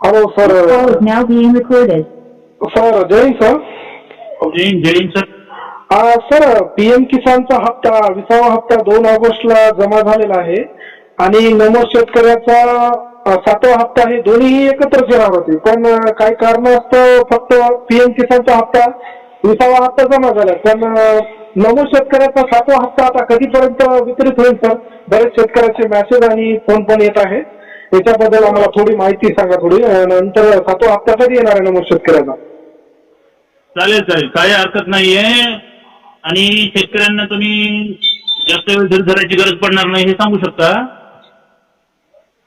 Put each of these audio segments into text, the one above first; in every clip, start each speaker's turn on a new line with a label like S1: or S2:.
S1: Hello sir
S2: Call is now being recorded.
S1: Sir Jai Hind sir
S3: Jain Jain sir
S1: a, sir PM किसानचा हप्ता विसावा हप्ता दोन ऑगस्टला जमा झालेला आहे. आणि नमो शेतकऱ्याचा अ, सातवा हप्ता हे दोन्ही एकत्रच येणार होते. पण अ, काही कारणास्तव फक्त पीएम किसानचा हप्ता विसावा हप्ता जमा झाला. पण अ, नमो शेतकऱ्याचा सातवा हप्ता आता कधीपर्यंत वितरित होईल सर बरेच शेतकऱ्याचे मेसेज आणि फोन पण येत आहे याच्याबद्दल आम्हाला थोडी माहिती सांगा थोडी नंतर सातवा हप्ता कधी येणार आहे नमो शेतकऱ्याचा
S3: चालेल चालेल. काही हरकत नाहीये. आणि शेतकऱ्यांना तुम्ही जास्त वेळ धीर धरायची गरज पडणार नाही हे सांगू शकता.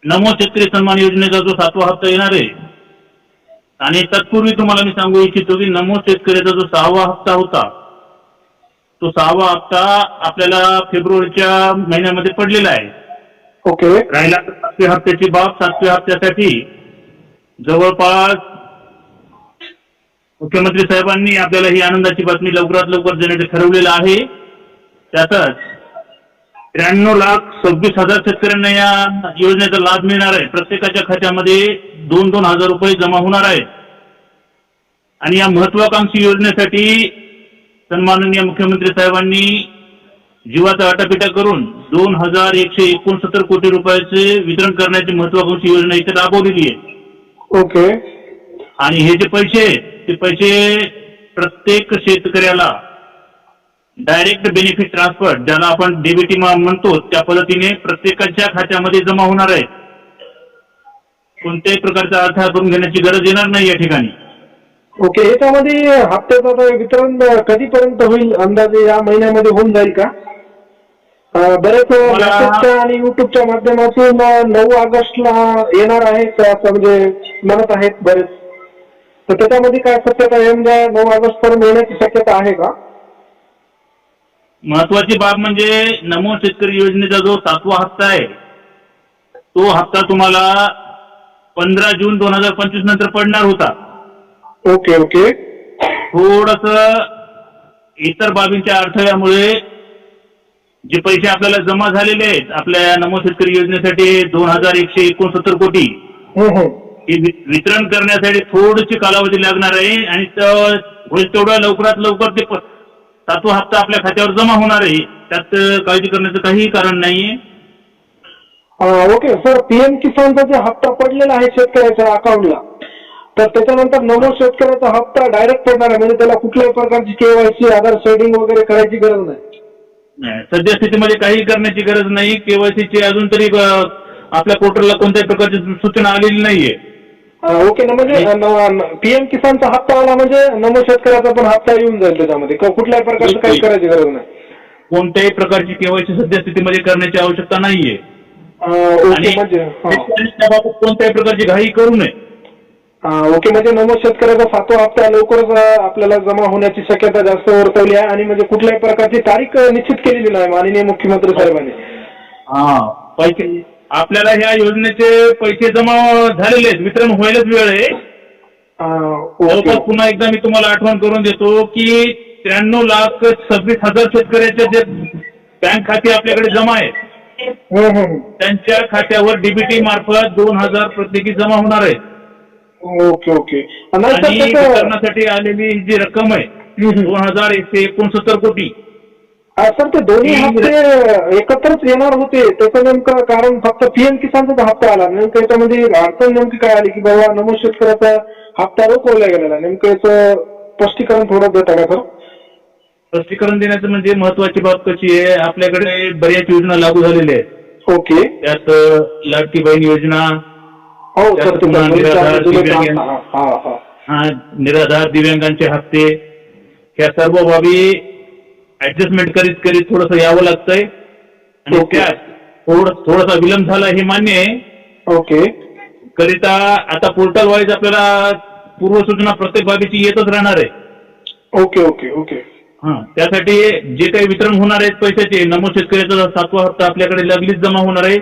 S3: नमो शेतकरी सन्मान योजनेचा जो सातवा हप्ता येणार आहे आणि तत्पूर्वी तुम्हाला मी सांगू इच्छितो की नमो शेतकऱ्याचा जो सहावा हप्ता होता तो सहावा हप्ता आपल्याला फेब्रुवारीच्या महिन्यामध्ये पडलेला आहे.
S1: ओके.
S3: राहिला तर सातव्या हप्त्याची बाब सातव्या हप्त्यासाठी जवळपास मुख्यमंत्री साहेबांनी आपल्याला ही आनंदाची बातमी लवकरात लवकर देण्याचं ठरवलेलं आहे. त्यातच त्र्याण्णव लाख सव्वीस हजार शेतकऱ्यांना या योजनेचा लाभ मिळणार आहे. प्रत्येकाच्या खात्यामध्ये दोन दोन हजार रुपये जमा होणार आहे आणि या महत्वाकांक्षी योजनेसाठी सन्माननीय मुख्यमंत्री साहेबांनी जीवाचा आटापिटा करून दोन हजार एकशे एकोणसत्तर कोटी रुपयाचे वितरण करण्याची महत्वाकांक्षी योजना इथे राबवलेली आहे.
S1: ओके.
S3: आणि हे जे पैसे ते पैसे प्रत्येक शेतकऱ्याला डायरेक्ट बेनिफिट ट्रान्सफर ज्याला आपण डीबीटी म्हणतो त्या पद्धतीने प्रत्येकाच्या खात्यामध्ये जमा होणार आहे. कोणत्याही प्रकारचा अडथळा करून घेण्याची गरज येणार नाही या ठिकाणी.
S1: ओके याच्यामध्ये हप्त्याचं आता वितरण कधीपर्यंत होईल? अंदाजे या महिन्यामध्ये होऊन जाईल का? बरेच मेसेजच्या आणि युट्यूबच्या माध्यमातून नऊ ऑगस्टला येणार आहे का असं म्हणजे म्हणत आहेत बरेच. तर त्याच्यामध्ये काय शक्यता आहे? म्हणजे नऊ ऑगस्ट पर्यंत येण्याची शक्यता आहे का?
S3: महत्वाची बाब म्हणजे नमो शेतकरी योजनेचा जो सातवा हप्ता आहे तो हप्ता तुम्हाला पंधरा जून दोन हजार पंचवीस नंतर पडणार होता.
S1: Okay okay.
S3: थोडस इतर बाबींच्या अडथळ्यामुळे जे पैसे आपल्याला जमा झालेले आहेत आपल्या नमो शेतकरी योजनेसाठी दोन हजार एकशे एकोणसत्तर कोटी.
S1: हम्म.
S3: हे. वि- वितरण करण्यासाठी थोडीशी कालावधी लागणार आहे आणि त- होईल तेवढं लवकरात लवकर ते प- सातवा हप्ता आपल्या खात्यावर जमा होणार आहे. त्यात काळजी करण्याचं काहीही कारण नाहीये.
S1: ओके. सर पीएम किसानचा जो हप्ता पडलेला आहे शेतकऱ्याच्या अकाउंटला तर त्याच्यानंतर नमो शेतकऱ्याचा हप्ता डायरेक्ट पडणार आहे. म्हणजे त्याला कुठल्याही प्रकारची केवायसी आधार शेडिंग वगैरे करायची गरज नाही.
S3: नाही, सध्या स्थितीमध्ये काही करण्याची गरज नाही. केवायसीची अजून तरी आपल्या पोर्टलला कोणत्याही प्रकारची सूचना आलेली नाहीये.
S1: ओके ना म्हणजे पीएम किसानचा हप्ता आला म्हणजे नमो शेतकऱ्याचा पण हप्ता येऊन जाईल त्याच्यामध्ये. कुठल्याही प्रकारचं काही करायची गरज नाही.
S3: कोणत्याही प्रकारची केवायसी सध्या स्थितीमध्ये करण्याची आवश्यकता नाहीये. आणि
S1: म्हणजे
S3: त्याबाबत कोणत्याही प्रकारची घाई करू नये.
S1: ओके म्हणजे नमो शेतकऱ्याचा सातवा हप्ता लवकरच आपल्याला जमा होण्याची शक्यता जास्त वर्तवली आहे आणि म्हणजे कुठल्याही प्रकारची तारीख निश्चित केलेली नाही माननीय मुख्यमंत्री साहेबांनी.
S3: हा पैसे आपल्याला ह्या योजनेचे पैसे जमा झालेले आहेत वितरण व्हायलाच वेळ आहे. पुन्हा एकदा मी तुम्हाला आठवण करून देतो की त्र्याण्णव लाख सव्वीस हजार शेतकऱ्याचे जे बँक खाते आपल्याकडे जमा आहेत. त्यांच्या खात्यावर डीबीटी मार्फत दोन हजार प्रत्येकी जमा होणार आहेत.
S1: Okay okay.
S3: आणि वितरणासाठी आलेली जी रक्कम आहे. दोन हजार एकशे एकोणसत्तर कोटी.
S1: सर ते दोन्ही हप्ते एकत्रच येणार होते. त्याचं नेमकं कारण फक्त पीएम किसानचा हप्ता आला. नेमकं याच्यामध्ये अडचण नेमकी काय आली की बाबा नमो शेतकऱ्याचा हप्ता रोखवला गेलेला नेमकं याचं स्पष्टीकरण थोडं देता का सर?
S3: स्पष्टीकरण देण्याचं म्हणजे महत्वाची बाब कशी आहे आपल्याकडे बऱ्याच योजना लागू झालेल्या आहेत.
S1: ओके.
S3: त्यात लाडकी बहीण योजना
S1: हो सर
S3: निराधार दिव्यांग-
S1: हा
S3: निराधार दिव्यांगांचे हप्ते ह्या सर्व बाबी ऍडजस्टमेंट करीत करीत थोडस यावं लागतंय. आणि
S1: ओके.
S3: त्यात थोड थोडासा विलंब झाला हे मान्य आहे.
S1: ओके.
S3: करिता आता पोर्टल वाईज आपल्याला पूर्वसूचना प्रत्येक बाबीची येतच राहणार आहे.
S1: Okay okay okay.
S3: हा त्यासाठी जे काही वितरण होणार आहेत पैशाचे नमो शेतकऱ्याचा सातवा हप्ता आपल्याकडे लगेच जमा होणार आहे.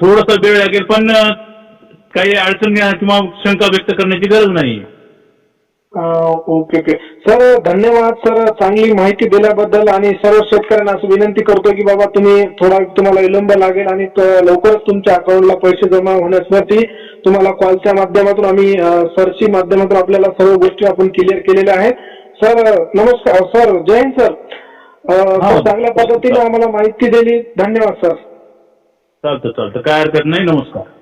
S3: थोडासा वेळ लागेल पण काही अडचण किंवा शंका व्यक्त करण्याची गरज नाही.
S1: Okay okay. सर धन्यवाद सर. चांगली माहिती दिल्याबद्दल आणि सर्व शेतकऱ्यांना असं विनंती करतो की बाबा तुम्ही थोडा तुम्हाला विलंब लागेल आणि लवकरच तुमच्या अकाउंटला पैसे जमा होण्यासाठी तुम्हाला कॉलच्या माध्यमातून आम्ही सरची माध्यमातून आपल्याला सर्व गोष्टी आपण क्लिअर केलेल्या आहेत. सर नमस्कार. सर जय हिंद सर
S3: हो.
S1: चांगल्या पद्धतीने आम्हाला माहिती दिली. धन्यवाद सर.
S3: चालतं चालतं. काय हरकत नाही. नमस्कार.